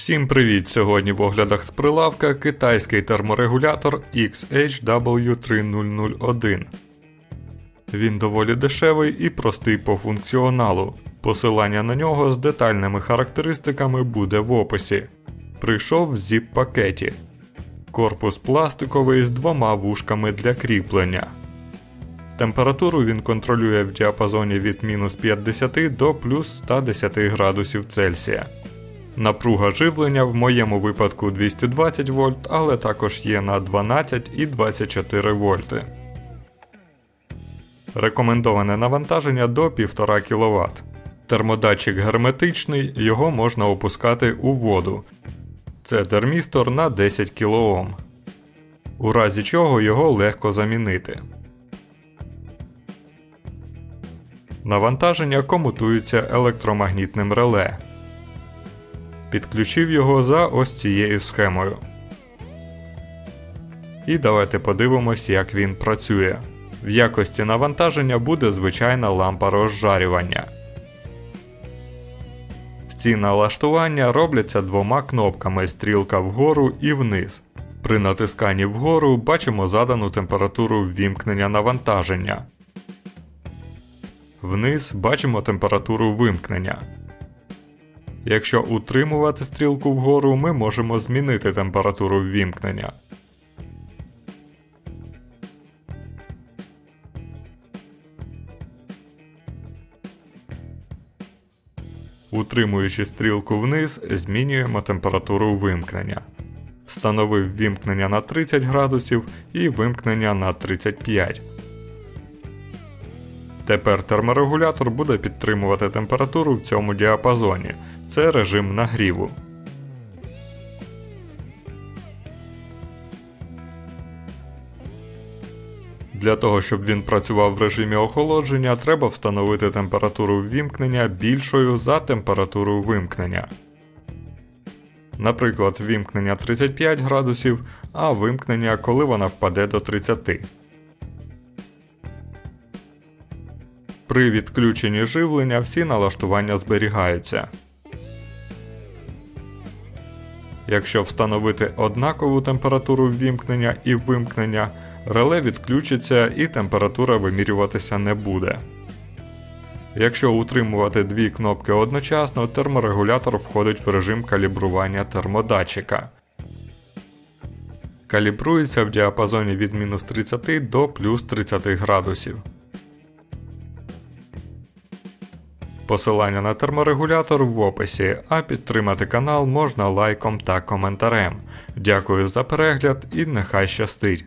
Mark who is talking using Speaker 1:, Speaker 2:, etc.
Speaker 1: Всім привіт! Сьогодні в оглядах з прилавка китайський терморегулятор XHW3001. Він доволі дешевий і простий по функціоналу. Посилання на нього з детальними характеристиками буде в описі. Прийшов в zip пакеті. Корпус пластиковий з двома вушками для кріплення. Температуру він контролює в діапазоні від мінус 50 до плюс 110 градусів Цельсія. Напруга живлення в моєму випадку 220 вольт, але також є на 12 і 24 вольти. Рекомендоване навантаження до 1,5 кВт. Термодатчик герметичний, його можна опускати у воду. Це термістор на 10 кОм. У разі чого його легко замінити. Навантаження комутується електромагнітним реле. Підключив його за ось цією схемою. І давайте подивимось, як він працює. В якості навантаження буде звичайна лампа розжарювання. Ці налаштування робляться двома кнопками стрілка вгору і вниз. При натисканні вгору бачимо задану температуру ввімкнення навантаження. Вниз бачимо температуру вимкнення. Якщо утримувати стрілку вгору, ми можемо змінити температуру ввімкнення. Утримуючи стрілку вниз, змінюємо температуру вимкнення. Встановив вимкнення на 30 градусів і вимкнення на 35. Тепер терморегулятор буде підтримувати температуру в цьому діапазоні. Це режим нагріву. Для того, щоб він працював в режимі охолодження, треба встановити температуру ввімкнення більшою за температуру вимкнення. Наприклад, вімкнення 35 градусів, а вимкнення, коли вона впаде до 30. При відключенні живлення всі налаштування зберігаються. Якщо встановити однакову температуру ввімкнення і вимкнення, реле відключиться і температура вимірюватися не буде. Якщо утримувати дві кнопки одночасно, терморегулятор входить в режим калібрування термодатчика. Калібрується в діапазоні від мінус 30 до плюс 30 градусів. Посилання на терморегулятор в описі, а підтримати канал можна лайком та коментарем. Дякую за перегляд і нехай щастить!